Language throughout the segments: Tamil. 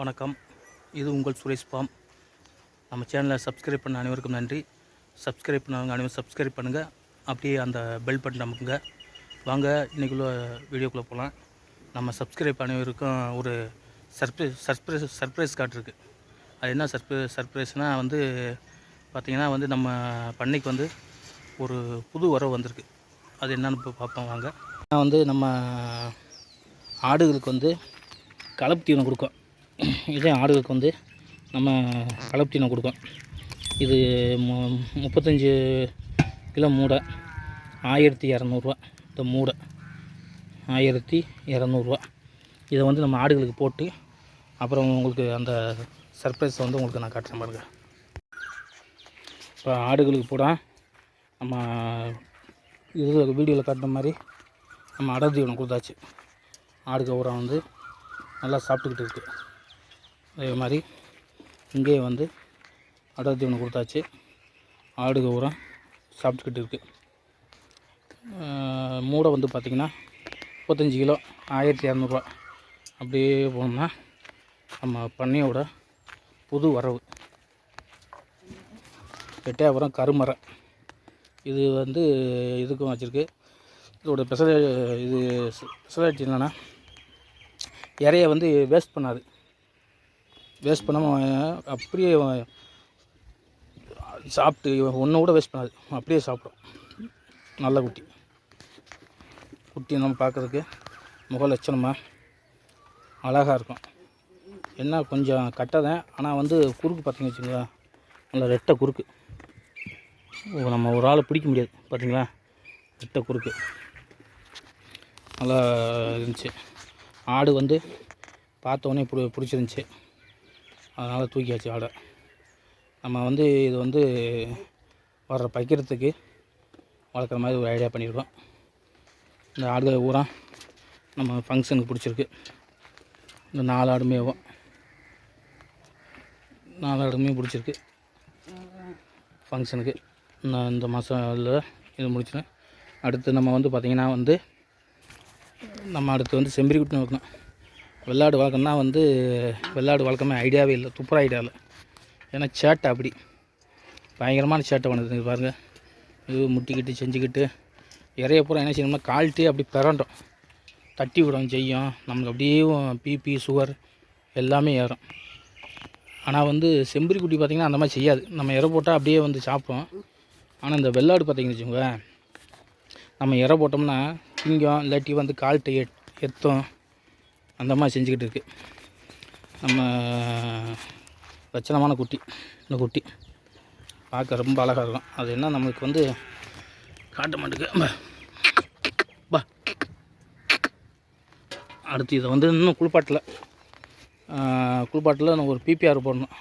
வணக்கம். இது உங்கள் சுரேஷ் பாம். நம்ம சேனலை சப்ஸ்கிரைப் பண்ண அனைவருக்கும் நன்றி. சப்ஸ்கிரைப் பண்ணவங்க அனைவரும் சப்ஸ்கிரைப் பண்ணுங்கள் அப்படியே அந்த பெல் பட்டன் அமுக்குங்க வாங்க இன்றைக்குள்ள வீடியோக்குள்ளே போகலாம் நம்ம சப்ஸ்கிரைப் அனைவருக்கும் ஒரு சர்ப்ரைஸ் சர்ப்ரைஸ் சர்ப்ரைஸ் காட்டிருக்கு. அது என்ன சர்ப்ரை சர்ப்ரைஸ்னால் வந்து பார்த்திங்கன்னா வந்து நம்ம பண்ணைக்கு வந்து ஒரு புது உறவு வந்திருக்கு. அது என்னென்னு இப்போ பார்ப்போம் வாங்க. நான் வந்து நம்ம ஆடுகளுக்கு வந்து கலப்பு தீவனம் கொடுக்கும். இதே ஆடுகளுக்கு வந்து நம்ம கலப்பு தீவனம் கொடுக்கும். இது மு முப்பத்தஞ்சு கிலோ மூடை ஆயிரத்தி இரநூறுவா. இந்த மூடை ஆயிரத்தி இரநூறுவா. இதை வந்து நம்ம ஆடுகளுக்கு போட்டு அப்புறம் உங்களுக்கு அந்த சர்ப்ரைஸை வந்து உங்களுக்கு நான் காட்டுறேன் பாருங்கள் இப்போ ஆடுகளுக்கு போட நம்ம இது வீடியோவில் காட்டுற மாதிரி நம்ம அடர் தீவனம் கொடுத்தாச்சு. ஆடுக்கு உரம் வந்து நல்லா சாப்பிட்டுக்கிட்டு இருக்குது அதே மாதிரி இங்கேயே வந்து அடர் தீவனம் கொடுத்தாச்சு. ஆடுக உரம் சாப்பிட்டுக்கிட்டு இருக்குது மூடை வந்து பார்த்திங்கன்னா முப்பத்தஞ்சு கிலோ ஆயிரத்தி இரநூறுவா அப்படியே போனோம்னா நம்ம பண்ணையோட புது வரவு. எட்டயபுரம் கருமரம் இது வந்து இதுக்கும் வச்சுருக்கு. இதோட ஸ்பெஷல் இது ஸ்பெஷாலிட்டி என்னென்னா இறைய வந்து வேஸ்ட் பண்ணாது. வேஸ்ட் பண்ணாமல் அப்படியே சாப்பிட்டு ஒன்று கூட வேஸ்ட் பண்ணாது. அப்படியே சாப்பிடும். நல்ல குட்டி. குட்டி நம்ம பார்க்குறதுக்கு முக லட்சணமாக அழகாக இருக்கும். என்ன கொஞ்சம் கட்டதேன் ஆனால் வந்து குறுக்கு பார்த்தீங்கன்னு வச்சுங்களா நல்ல ரெட்டை குறுக்கு. நம்ம ஒரு ஆளை பிடிக்க முடியாது பார்த்தீங்களா? ரெட்டை குறுக்கு. நல்லா இருந்துச்சு. ஆடு வந்து பார்த்தோன்னே பிடி பிடிச்சிருந்துச்சி. அதனால் தூக்கியாச்சு ஆடை. நம்ம வந்து இது வந்து வர்ற பைக்கிறதுக்கு வளர்க்குற மாதிரி ஒரு ஐடியா பண்ணியிருக்கோம் இந்த ஆடுகள் ஊரா நம்ம ஃபங்க்ஷனுக்கு பிடிச்சிருக்கு. இந்த நாலு ஆடுமேவும் நாலு ஆடுமே பிடிச்சிருக்கு. ஃபங்க்ஷனுக்கு நான் இந்த மாதம் இது முடிச்சிடும் அடுத்து நம்ம வந்து பார்த்திங்கன்னா வந்து நம்ம அடுத்து வந்து செம்பரி குட்டி வெள்ளாடு வளர்க்கணும்னா வந்து வெள்ளாடு வளர்க்கமே ஐடியாவே இல்லை. துப்புற ஐடியா இல்லை. ஏன்னா சேட்டை அப்படி. பயங்கரமான சேட்டை பண்ணுது. பாருங்கள் இது முட்டிக்கிட்டு செஞ்சுக்கிட்டு இறைய பூரா என்ன செய்யணும்னா கால்ட்டே அப்படி பிறண்டோம். தட்டி விடும் செய்யும். நமக்கு அப்படியே பிபி சுகர் எல்லாமே ஏறும். ஆனால் வந்து செம்பரி குட்டி பார்த்திங்கன்னா அந்த மாதிரி செய்யாது. நம்ம இறை போட்டால் அப்படியே வந்து சாப்பிடும் ஆனால் இந்த வெள்ளாடு பார்த்திங்கன்னு வச்சுக்கோங்க. நம்ம இறை போட்டோம்னா திங்கம் இல்லாட்டி வந்து கால்ட்டை எத்தும். அந்த மாதிரி செஞ்சுக்கிட்டு இருக்குது நம்ம லட்சணமான குட்டி இந்த குட்டி. பார்க்க ரொம்ப அழகாக இருக்கும். அது என்ன? நம்மளுக்கு வந்து காட்ட மாட்டேங்க பா அடுத்து இதை வந்து இன்னும் குளிப்பாட்டில். குளிப்பாட்டில் நம்ம ஒரு பிபிஆர் போடணும்.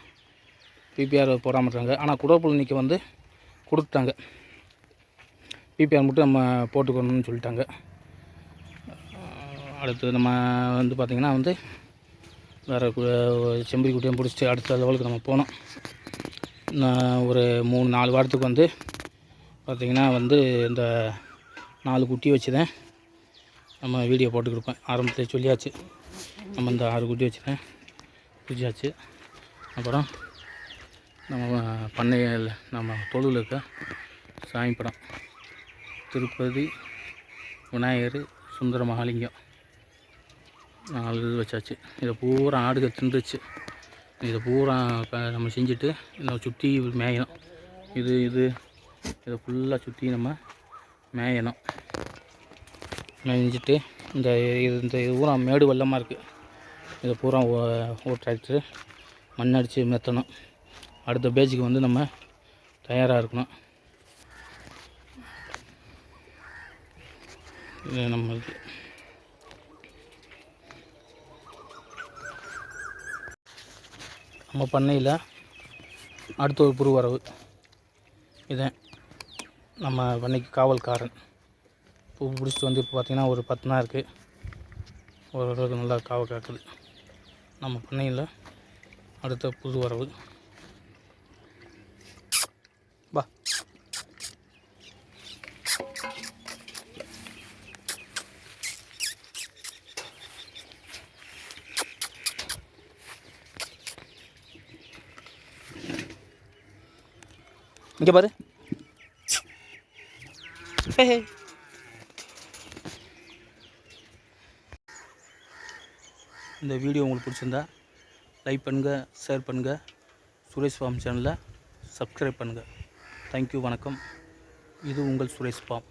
பிபிஆர் போடாமல் இருக்காங்க. ஆனால் குடப்புழனிக்கு வந்து கொடுத்துட்டாங்க. பிபிஆர் மட்டும் நம்ம போட்டுக்கணும்னு சொல்லிட்டாங்க. அடுத்து நம்ம வந்து பார்த்திங்கன்னா வந்து வேறு செம்பரி குட்டியும் பிடிச்சிட்டு அடுத்த லெவலுக்கு நம்ம போனோம் நான் ஒரு மூணு நாலு வாரத்துக்கு வந்து பார்த்திங்கன்னா வந்து இந்த நாலு குட்டி வச்சு தான் நம்ம வீடியோ போட்டு கொடுப்பேன் ஆரம்பத்தில் சொல்லியாச்சு. நம்ம இந்த ஆறு குட்டி வச்சுதான் பிடிச்சாச்சு அப்புறம் நம்ம பண்ணையில் நம்ம தொழில் இருக்க சாமி படம். திருப்பதி விநாயகர் சுந்தர மகாலிங்கம் நாலு இது வச்சாச்சு. இதை பூரா ஆடுகள் தின்றுச்சு. இதை பூரா நம்ம செஞ்சுட்டு இதை சுற்றி மேயணும். இது இது. இதை ஃபுல்லாக சுற்றி நம்ம மேயணும். மேய்ஞ்சிட்டு இந்த இது இந்த இது பூரா மேடு வெள்ளமாக இருக்குது இதை பூரா ஓ- ஒரு டிராக்டர் மண் அடித்து மெத்தணும். அடுத்த பேஜுக்கு வந்து நம்ம தயாராக இருக்கணும். இது நம்மளுக்கு. நம்ம பண்ணையில் அடுத்த ஒரு புது வரவு இதான் நம்ம பண்ணைக்கு காவல்காரன். பூ பிடிச்சிட்டு வந்து இப்போ பார்த்திங்கன்னா ஒரு பத்து நாள் இருக்குது ஓரளவுக்கு நல்லா காவல் காக்குது. நம்ம பண்ணையில் அடுத்த புது வரவு. பா இங்கே பாரு. இந்த வீடியோ உங்களுக்கு பிடிச்சிருந்தா லைக் பண்ணுங்கள் ஷேர் பண்ணுங்கள் சுரேஷ் ஃபார்ம் சேனலை சப்ஸ்கிரைப் பண்ணுங்கள் தேங்க்யூ வணக்கம். இது உங்கள் சுரேஷ் ஃபார்ம்.